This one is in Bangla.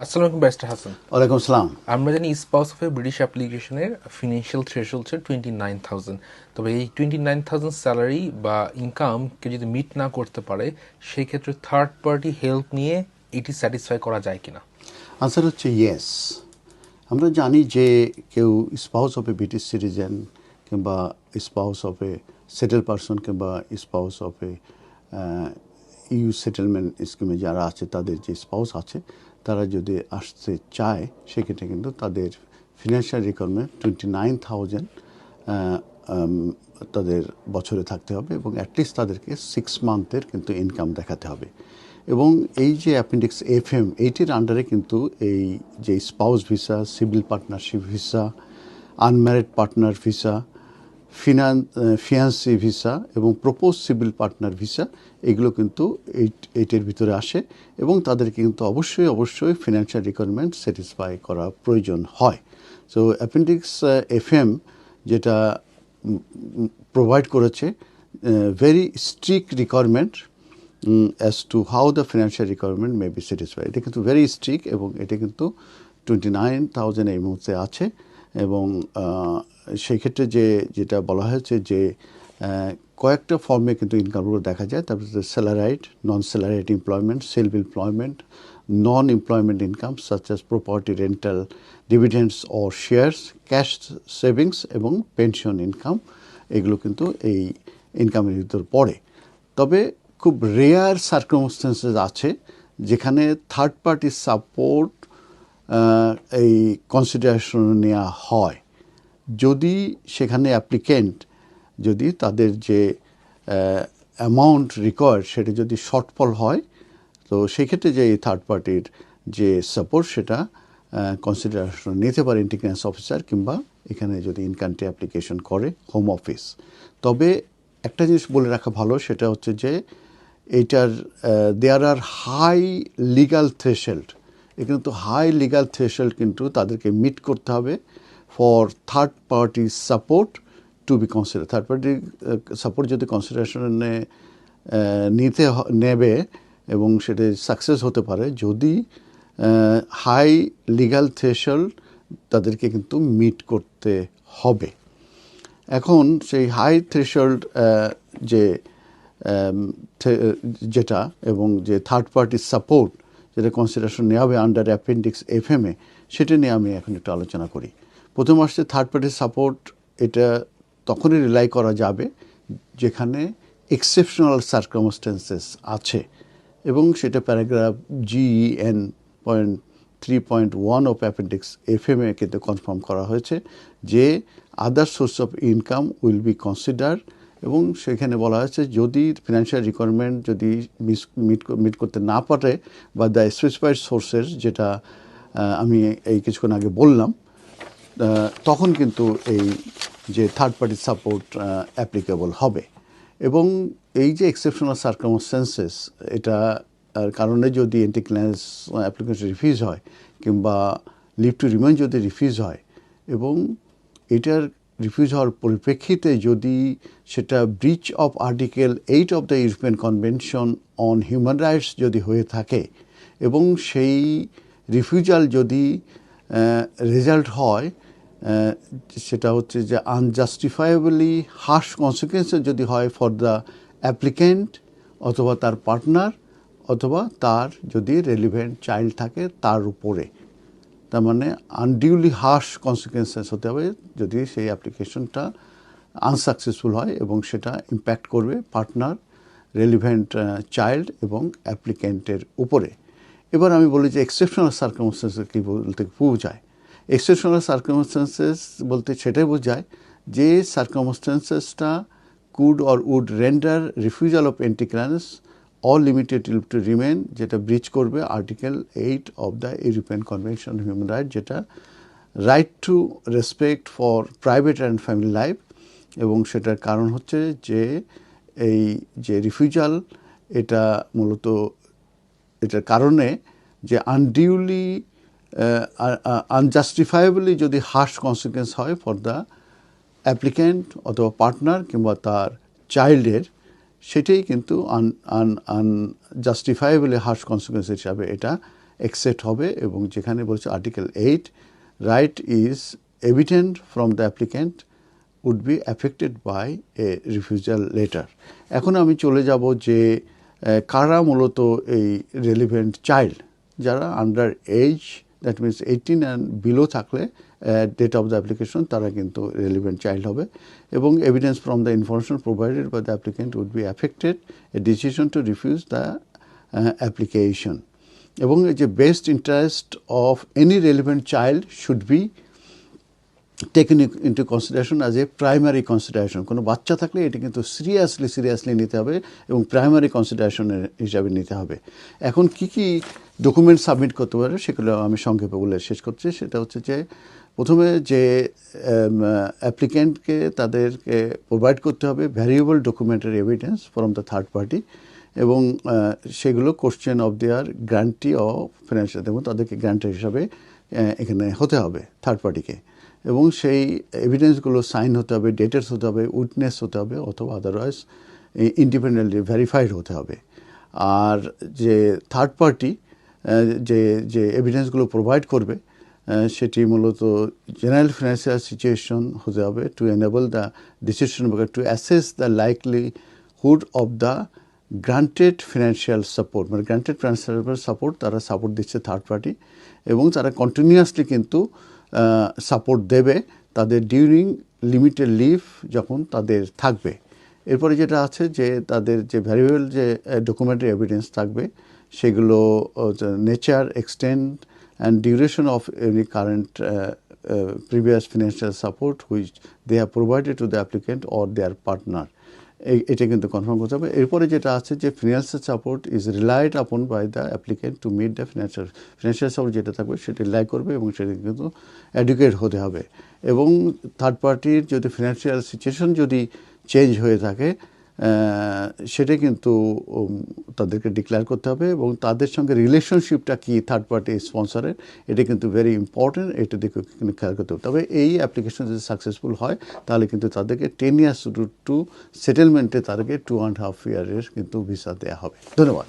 আসসালামু আলাইকুম ব্যারিস্টার হাসান। ওয়ালাইকুম আসসালাম। আমরা জানি স্পাউস অফ এ ব্রিটিশ অ্যাপ্লিকেশনের ফিনান্সিয়াল থ্রেশল হচ্ছে টোয়েন্টি নাইন থাউজেন্ড তবে এই টোয়েন্টি নাইন থাউজেন্ড স্যালারি বা ইনকাম কেউ যদি মিট না করতে পারে সেই ক্ষেত্রে থার্ড পার্টি হেল্প নিয়ে এটি স্যাটিসফাই করা যায় কিনা? আনসার হচ্ছে ইয়েস আমরা জানি যে কেউ spouse of a British citizen কিংবা spouse of a settle person কিংবা spouse of a EU settlement স্কিমে যারা আছে, তাদের যে স্পাউস আছে, তারা যদি আসতে চায়, সেক্ষেত্রে কিন্তু তাদের financial requirement twenty nine thousand তাদের বছরে থাকতে হবে এবং অ্যাটলিস্ট তাদেরকে সিক্স মান্থের কিন্তু ইনকাম দেখাতে হবে। এবং এই যে অ্যাপেন্ডিক্স এফ এম এইটির আন্ডারে কিন্তু এই যে spouse visa civil partnership visa unmarried partner visa ফিনান fiance visa এবং প্রপোজ সিভিল পার্টনার ভিসা এগুলো কিন্তু এইট এইটের ভিতরে আসে এবং তাদের কিন্তু অবশ্যই অবশ্যই ফিনান্সিয়াল রিকোয়ারমেন্ট স্যাটিসফাই করা প্রয়োজন হয়। সো অ্যাপেন্ডিক্স এফ এম যেটা প্রোভাইড করেছে very strict requirement as to how the financial requirement may be satisfy এটা কিন্তু ভেরি স্ট্রিক্ট এবং এটা কিন্তু টোয়েন্টি নাইন থাউজেন্ড এই মুহূর্তে আছে এবং সেই ক্ষেত্রে যে, যেটা বলা হয়েছে যে কয়েকটা ফর্মে কিন্তু ইনকামগুলো দেখা যায়। তারপরে salaried non salaried employment self employment non employment income such as property rental dividends or shares cash savings এবং পেনশন ইনকাম এগুলো কিন্তু এই ইনকামের ভিতর পড়ে। তবে খুব রেয়ার সার্কমস্টেন্সেস আছে যেখানে থার্ড পার্টি সাপোর্ট এই কনসিডারেশন নেওয়া হয়। যদি সেখানে অ্যাপ্লিকেন্ট যদি তাদের যে অ্যামাউন্ট রিকোয়ার্ড সেটা যদি শর্টফল হয়, তো সেক্ষেত্রে যে এই থার্ড পার্টির যে সাপোর্ট সেটা কনসিডারেশন নিতে পারে ইন্টিগ্রেন্স অফিসার কিংবা এখানে যদি ইনকান্ট্রি অ্যাপ্লিকেশন করে হোম অফিস তবে একটা জিনিস বলে রাখা ভালো, সেটা হচ্ছে যে এইটার there are high legal threshold এখানে তো হাই লিগাল থ্রেশেল্ড কিন্তু তাদেরকে মিট করতে হবে। For third party support to be consider third party support যদি কনসিডারেশনে নিতে নেবে এবং সেটা সাকসেস হতে পারে, যদি হাই লিগাল থ্রেশল্ড তাদেরকে কিন্তু মিট করতে হবে। এখন সেই হাই থ্রেশল্ড যে যেটা এবং যে থার্ড পার্টি সাপোর্ট যেটা কনসিডারেশন নেওয়া হবে আন্ডার অ্যাপেন্ডিক্স এফ এ, সেটা নিয়ে আমি এখন একটু আলোচনা করি। প্রথম আসছে থার্ড পার্টি সাপোর্ট এটা তখনই রিলাই করা যাবে যেখানে এক্সেপশনাল সার্কামস্টেন্সেস আছে। এবং সেটা paragraph G N point three point one of appendix F M A কিন্তু কনফার্ম করা হয়েছে যে other source of income will be consider এবং সেখানে বলা হয়েছে যদি ফিনান্সিয়াল রিকোয়ারমেন্ট যদি মিস মিট মিট করতে না পারে বা দ্য স্পেসিফাইড সোর্সেস যেটা আমি এই কিছুক্ষণ আগে বললাম তখন কিন্তু এই যে থার্ড পার্টি সাপোর্ট অ্যাপ্লিকেবল হবে। এবং এই যে এক্সেপশনাল সার্কামস্টেন্সেস এটা কারণে যদি এন্টি ক্লিয়ারেন্স অ্যাপ্লিকেশন রিফিউজ হয়, কিংবা লিভ টু রিমাইন যদি রিফিউজ হয়, এবং এটার রিফিউজ হওয়ার পরিপ্রেক্ষিতে যদি সেটা breach of article eight of the European convention on human rights যদি হয়ে থাকে, এবং সেই রিফিউজাল যদি রেজাল্ট হয় সেটা হচ্ছে যে আনজাস্টিফাইবলি হার্শ কনসিকুয়েন্সেস যদি হয় ফর দ্য অ্যাপ্লিকেন্ট অথবা তার পার্টনার অথবা তার যদি রেলিভেন্ট চাইল্ড থাকে তার উপরে। তার মানে আনডিউলি হার্শ কনসিকুয়েন্সেস হতে হবে যদি সেই অ্যাপ্লিকেশনটা আনসাকসেসফুল হয় এবং সেটা ইম্প্যাক্ট করবে পার্টনার রেলিভেন্ট চাইল্ড এবং অ্যাপ্লিকেন্টের উপরে। এবার আমি বলি যে এক্সেপশনাল সার্কামস্টেন্সেস কী বলতে বোঝায়। এক্সেপশনাল সার্কামস্টেন্সেস বলতে সেটাই বোঝায় যে সার্কামস্টেন্সেসটা could or would render refusal of entrance or limited to remain যেটা ব্রিচ করবে article eight of the European convention human right যেটা right to respect for private and family life এবং সেটার কারণ হচ্ছে যে এই যে রিফিউজাল এটা মূলত এটার কারণে যে আনডিউলি আনজাস্টিফাইবলি যদি হার্শ কনসিকুয়েন্স হয় ফর দ্য অ্যাপ্লিক্যান্ট অথবা পার্টনার কিংবা তার চাইল্ডের সেটাই কিন্তু আন আন আনজাস্টিফাইবলি হার্শ কনসিকুয়েন্স হিসাবে এটা এক্সেপ্ট হবে এবং যেখানে বলছে article eight right is evident from the applicant would be affected by a refusal letter এখন আমি চলে যাব যে কারা মূলত এই রেলিভেন্ট চাইল্ড যারা under age that means eighteen and below থাকলে ডেট অফ দ্য অ্যাপ্লিকেশন তারা কিন্তু রেলিভেন্ট চাইল্ড হবে। এবং evidence from the information provided by the applicant would be affected a decision to refuse the application এবং যে best interest of any relevant child should be taken into consideration as a primary consideration কোনো বাচ্চা থাকলে এটি কিন্তু সিরিয়াসলি সিরিয়াসলি নিতে হবে এবং প্রাইমারি কনসিডারেশনের হিসাবে নিতে হবে। এখন কি কি ডকুমেন্ট সাবমিট করতে পারে সেগুলো আমি সংক্ষেপে বলে শেষ করছি। সেটা হচ্ছে যে, প্রথমে যে অ্যাপ্লিক্যান্টকে তাদেরকে প্রোভাইড করতে হবে ভ্যারিয়েবল ডকুমেন্টের evidence from the third party এবং সেগুলো question of their guarantee of financial এবং তাদেরকে গ্যারান্টার হিসাবে এখানে হতে হবে থার্ড পার্টিকে এবং সেই এভিডেন্সগুলো সাইন হতে হবে ডেটেস হতে হবে উইটনেস হতে হবে অথবা আদারওয়াইজ ইন্ডিপেন্ডেন্টলি ভেরিফাইড হতে হবে। আর যে থার্ড পার্টি যে যে এভিডেন্সগুলো প্রোভাইড করবে সেটি মূলত জেনারেল ফিনান্সিয়াল সিচুয়েশন হতে হবে to enable the decision maker to assess the likelihood of the granted financial support মানে গ্রান্টেড ফিনান্সিয়াল সাপোর্ট তারা সাপোর্ট দিচ্ছে থার্ড পার্টি এবং তারা কন্টিনিউয়াসলি কিন্তু সাপোর্ট দেবে তাদের ডিউরিং লিমিটেড লিভ যখন তাদের থাকবে। এরপরে যেটা আছে যে তাদের যে ভ্যারিয়েবল যে ডকুমেন্টারি এভিডেন্স থাকবে, সেগুলো nature extent and duration of any current previous financial support which they have provided to the applicant or their partner এটা কিন্তু কনফার্ম করতে হবে এরপরে যেটা আছে যে financial support is relied upon by the applicant to meet the financial financial support যেটা থাকবে সেটা রিলাই করবে এবং সেটা কিন্তু অ্যাডুকেট হতে হবে। এবং থার্ড পার্টির যদি ফিনান্সিয়াল সিচুয়েশন যদি চেঞ্জ হয়ে থাকে সেটা কিন্তু তাদেরকে ডিক্লেয়ার করতে হবে এবং তাদের সঙ্গে রিলেশনশিপটা কি থার্ড পার্টি স্পন্সরের এটা কিন্তু ভেরি ইম্পর্টেন্ট এটা দিকে খেয়াল করতে হবে। তবে এই অ্যাপ্লিকেশন যদি সাকসেসফুল হয়, তাহলে কিন্তু তাদেরকে টেন ইয়ার্স টু সেটেলমেন্টে তাদেরকে টু অ্যান্ড হাফ ইয়ারের কিন্তু ভিসা দেওয়া হবে। ধন্যবাদ।